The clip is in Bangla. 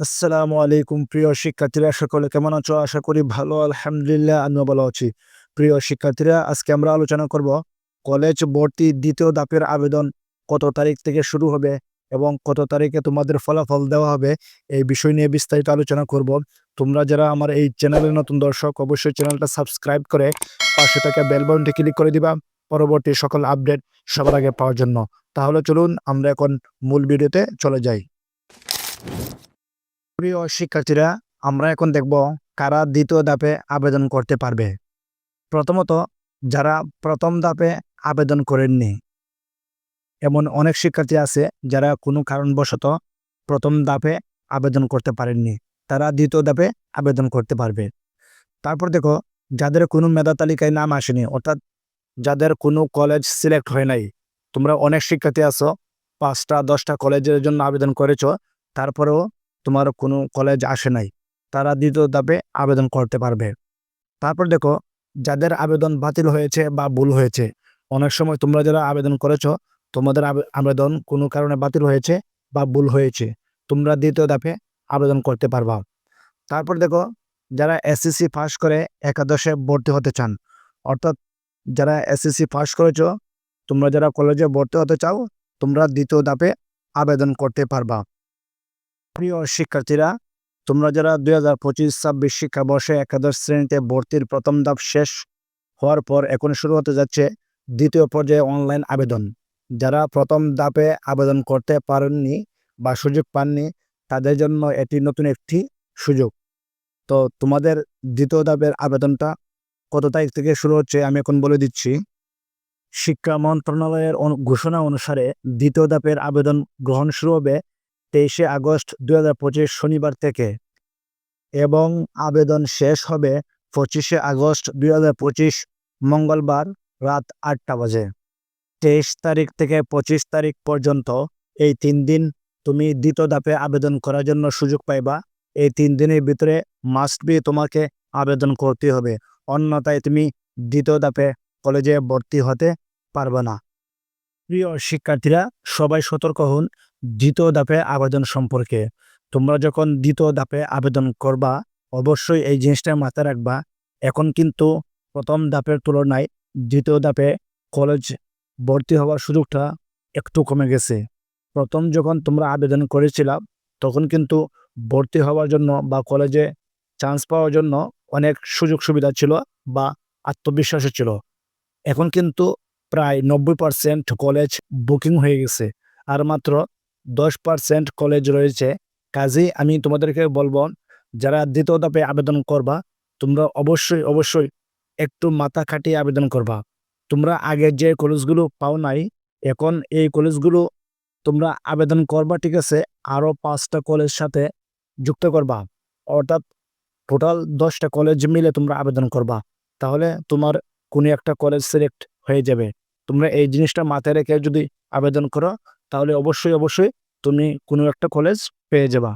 আসসালামু আলাইকুম প্রিয় শিক্ষার্থীরা, সকলে কেমন আছো? আশা করি ভালো, আলহামদুলিল্লাহ, আমিও ভালো আছি। প্রিয় শিক্ষার্থীরা, আজকে আমরা আলোচনা করব কলেজ ভর্তি দ্বিতীয় দাপের আবেদন কত তারিখ থেকে শুরু হবে এবং কত তারিখে তোমাদের ফলাফল দেওয়া হবে, এই বিষয় নিয়ে বিস্তারিত আলোচনা করব। তোমরা যারা আমার এই চ্যানেলের নতুন দর্শক, অবশ্যই চ্যানেলটা সাবস্ক্রাইব করে পাশে থাকা বেল ক্লিক করে দিবা পরবর্তী সকল আপডেট সবার আগে পাওয়ার জন্য। তাহলে চলুন, আমরা এখন মূল ভিডিওতে চলে যাই। প্রিয় শিক্ষার্থীরা, আমরা এখন দেখব কারা দ্বিতীয় ধাপে আবেদন করতে পারবে। প্রথমত, যারা প্রথম ধাপে আবেদন করেননি। এমন অনেক শিক্ষার্থী আছে যারা কোনো কারণবশত প্রথম ধাপে আবেদন করতে পারেননি। তারা দ্বিতীয় ধাপে আবেদন করতে পারবে। তারপর দেখো, যাদের কোনো মেধা তালিকায় নাম আসেনি, অর্থাৎ যাদের কোনো কলেজ সিলেক্ট হয় নাই, তোমরা অনেক শিক্ষার্থী আছো, পাঁচটা, দশটা কলেজের জন্য আবেদন করেছ, তারপরেও তোমার কোনো কলেজ আসে নাই, তারা দ্বিতীয় ধাপে আবেদন করতে পারবে। তারপর দেখো, যাদের আবেদন বাতিল হয়েছে বা ভুল হয়েছে, অনেক সময় তোমরা যারা আবেদন করেছ, তোমাদের আবে- আবেদন কোনো কারণে বাতিল হয়েছে বা ভুল হয়েছে, তোমরা দ্বিতীয় ধাপে আবেদন করতে পারবা। তারপর দেখো, যারা এসএসসি পাস করে একাদশে ভর্তি হতে চান, অর্থাৎ যারা এসএসসি পাস করেছ, তোমরা যারা কলেজে ভর্তি হতে চাও, তোমরা দ্বিতীয় ধাপে আবেদন করতে পারবা। প্রিয় শিক্ষার্থীরা, তোমরা যারা দুই হাজার পঁচিশ, ছাব্বিশ শিক্ষাবর্ষে একাদশ শ্রেণীতে ভর্তির প্রথম ধাপ শেষ হওয়ার পর এখন শুরু হতে যাচ্ছে দ্বিতীয় পর্যায়ে অনলাইন আবেদন। যারা প্রথম ধাপে আবেদন করতে পারেননি বা সুযোগ পাননি, তাদের জন্য এটি নতুন একটি সুযোগ। তো তোমাদের দ্বিতীয় ধাপের আবেদনটা কত তারিখ থেকে শুরু হচ্ছে আমি এখন বলে দিচ্ছি। শিক্ষা মন্ত্রণালয়ের ঘোষণা অনুসারে দ্বিতীয় ধাপের আবেদন গ্রহণ শুরু হবে তেইশে আগস্ট দুই হাজার পঁচিশ শনিবার থেকে এবং আবেদন শেষ হবে পঁচিশে আগস্ট দুই হাজার পঁচিশ মঙ্গলবার রাত আটটা বাজে। তেইশ তারিখ থেকে পঁচিশ তারিখ পর্যন্ত এই তিন দিন তুমি দ্বিতীয় ধাপে আবেদন করার জন্য সুযোগ পাইবা। এই তিন দিনের ভিতরে মাস্ট বি তোমাকে আবেদন করতে হবে, অন্যথায় তুমি দ্বিতীয় ধাপে কলেজে ভর্তি হতে পারবে না। প্রিয় শিক্ষার্থীরা, সবাই সতর্ক হন দ্বিতীয় ধাপে আবেদন সম্পর্কে। তোমরা যখন দ্বিতীয় ধাপে আবেদন করবা, অবশ্যই এই জিনিসটা মাথায় রাখবা। এখন কিন্তু প্রথম ধাপের তুলনায় দ্বিতীয় ধাপে কলেজ ভর্তি হওয়ার সুযোগটা একটু কমে গেছে। প্রথম যখন তোমরা আবেদন করেছিলা, তখন কিন্তু ভর্তি হওয়ার জন্য বা কলেজে চান্স পাওয়ার জন্য অনেক সুযোগ সুবিধা ছিল বা আত্মবিশ্বাসও ছিল। এখন কিন্তু প্রায় নব্বই পার্সেন্ট কলেজ বুকিং হয়ে গেছে। আর মাত্র দশ পার্সেন্ট কলেজ রয়েছে। কাজেই আমি তোমাদেরকে বলব, যারা দ্বিতীয় ধাপে আবেদন করবা, তোমরা অবশ্যই অবশ্যই একটু মাথা খাটিয়ে আবেদন করবা। তোমরা আগে যে কলেজগুলো পাও নাই, এখন এই কলেজগুলো তোমরা আবেদন করবা, ঠিক আছে আরও পাঁচটা কলেজ সাথে যুক্ত করবা। অর্থাৎ টোটাল দশটা কলেজ মিলে তোমরা আবেদন করবা। তাহলে তোমার কোনো একটা কলেজ সিলেক্ট হয়ে যাবে। তোমরা এই জিনিসটা মাথায় রেখে যদি আবেদন করো তাহলে অবশ্যই অবশ্যই তুমি কোনো একটা কলেজ পেয়ে যাবা।